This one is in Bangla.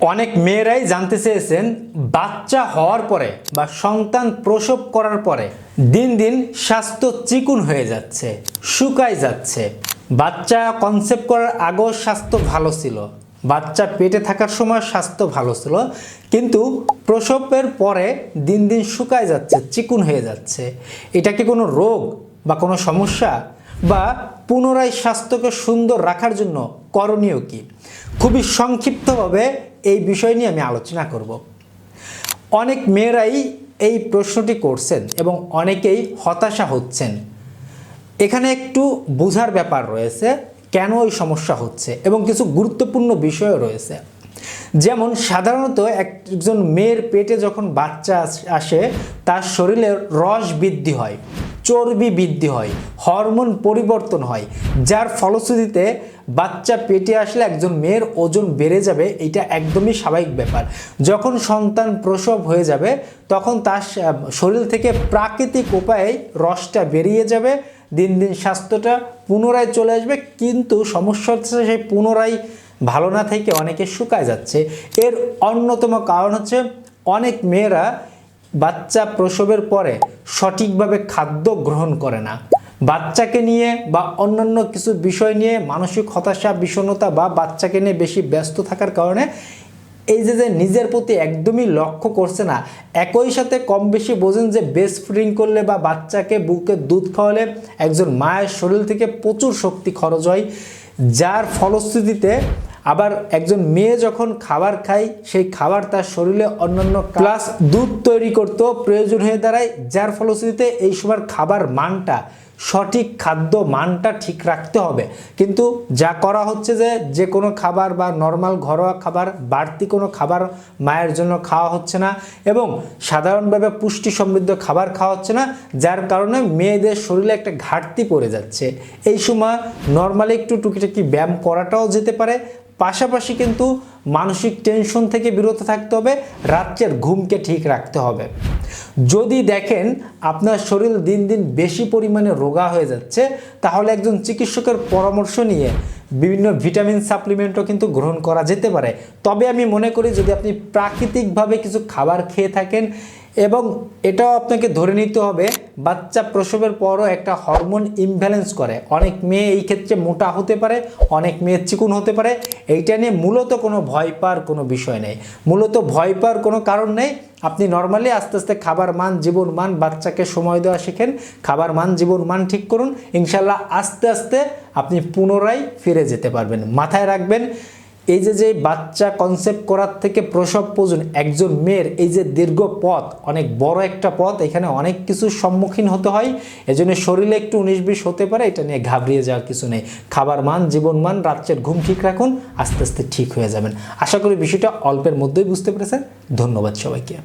অনেক মেয়েরাই জানতে চেয়েছেন, বাচ্চা হওয়ার পরে বা সন্তান প্রসব করার পরে দিন দিন স্বাস্থ্য চিকুন হয়ে যাচ্ছে, শুকায় যাচ্ছে। বাচ্চা কনসেপ্ট করার আগেও স্বাস্থ্য ভালো ছিল। বাচ্চা পেটে থাকার সময় স্বাস্থ্য ভালো ছিল, কিন্তু প্রসবের পরে দিন দিন শুকায় যাচ্ছে, চিকুন হয়ে যাচ্ছে। এটা কি কোনো রোগ বা কোনো সমস্যা? বা পুনরায় স্বাস্থ্যকে সুন্দর রাখার জন্য করণীয় কি? খুবই সংক্ষিপ্তভাবে এই বিষয় নিয়ে আমি আলোচনা করব। অনেক মেয়েরাই এই প্রশ্নটি করছেন এবং অনেকেই হতাশা হচ্ছেন। এখানে একটু বোঝার ব্যাপার রয়েছে, কেন এই সমস্যা হচ্ছে এবং কিছু গুরুত্বপূর্ণ বিষয় রয়েছে। যেমন, সাধারণত একজন মেয়ের পেটে যখন বাচ্চা আসে, তার শরীরে রস বৃদ্ধি হয়। চর্বি বৃদ্ধি হয়, হরমোন পরিবর্তন হয়, যার ফলশ্রুতিতে বাচ্চা পেটে আসলে একজন মেয়ের ওজন বেড়ে যাবে, এটা একদমই স্বাভাবিক ব্যাপার। যখন সন্তান প্রসব হয়ে যাবে, তখন তার শরীর থেকে প্রাকৃতিক উপায়ে রসটা বেরিয়ে যাবে, দিন দিন স্বাস্থ্যটা পুনরায় চলে আসবে, কিন্তু সমস্যা হচ্ছে সেই পুনরায় ভালো না থেকে অনেকে শুকায় যাচ্ছে। এর অন্যতম কারণ হচ্ছে অনেক মেয়েরা বাচ্চা প্রসবের পরে সঠিকভাবে খাদ্য গ্রহণ করে না। বাচ্চাকে নিয়ে বা অন্যান্য কিছু বিষয় নিয়ে মানসিক হতাশা, বিষণ্ণতা বা বাচ্চাকে নিয়ে বেশি ব্যস্ত থাকার কারণে এই যে যে নিজের প্রতি একদমই লক্ষ্য করছে না, একই সাথে কম বেশি বোঝেন যে বেস্ট ফিডিং করলে বা বাচ্চাকে বুকে দুধ খাওয়ালে একজন মায়ের শরীর থেকে প্রচুর শক্তি খরচ হয়, যার ফলশ্রুতিতে আবার একজন মেয়ে যখন খাবার খায়, সেই খাবার তার শরীরে অন্যান্য প্লাস দুধ তৈরি করতেও প্রয়োজন হয়ে দাঁড়ায়, যার ফলশ্রুতিতে এই সময় খাবার মানটা সঠিক খাদ্য মানটা ঠিক রাখতে হবে। কিন্তু যা করা হচ্ছে যে যে কোনো খাবার বা নর্মাল ঘরোয়া খাবার, বাড়তি কোনো খাবার মায়ের জন্য খাওয়া হচ্ছে না এবং সাধারণভাবে পুষ্টি সমৃদ্ধ খাবার খাওয়া হচ্ছে না, যার কারণে মেয়েদের শরীরে একটা ঘাটতি পড়ে যাচ্ছে। এই সময় নর্মালি একটু টুকিটাকি ব্যায়াম করাটাও যেতে পারে। পাশাপাশি কিন্তু মানসিক টেনশন থেকে বিরত থাকতে হবে। রাত্রের ঘুমকে ঠিক রাখতে হবে। যদি দেখেন আপনার শরীর দিন দিন বেশি পরিমাণে রোগা হয়ে যাচ্ছে, তাহলে একজন চিকিৎসকের পরামর্শ নিয়ে বিভিন্ন ভিটামিন সাপ্লিমেন্টও কিন্তু গ্রহণ করা যেতে পারে। তবে আমি মনে করি যদি আপনি প্রাকৃতিকভাবে কিছু খাবার খেয়ে থাকেন এবং এটাও আপনাকে ধরে নিতে হবে, বাচ্চা প্রসবের পরও একটা হরমোন ইমব্যালেন্স করে। অনেক মেয়ে এই ক্ষেত্রে মোটা হতে পারে, অনেক মেয়ে চিকুন হতে পারে। এইটা নিয়ে মূলত কোনো ভয় পাওয়ার কোনো বিষয় নেই। মূলত ভয় পাওয়ার কোনো কারণ নেই। আপনি নর্মালি আস্তে আস্তে খাবার মান, জীবন মান, বাচ্চাকে সময় দেওয়া শেখেন। খাবার মান, জীবন মান ঠিক করুন। ইনশাল্লাহ আস্তে আস্তে আপনি পুনরায় ফিরে যেতে পারবেন। মাথায় রাখবেন এই যে যে বাচ্চা কনসেপ্ট করার থেকে প্রসব পর্যন্ত একজন মেয়ের এই যে দীর্ঘ পথ, অনেক বড় একটা পথ, এখানে অনেক কিছু সম্মুখীন হতে হয়। এজন্য শরীরে একটু উনিশ বিশ হতে পারে, এটা নিয়ে ঘাবড়িয়ে যাওয়ার কিছু নেই। খাবার মান, জীবন মান, রাত্রের ঘুম ঠিক রাখুন, আস্তে আস্তে ঠিক হয়ে যাবেন। আশা করি বিষয়টা অল্পের মধ্যেই বুঝতে পেরেছেন। ধন্যবাদ সবাইকে।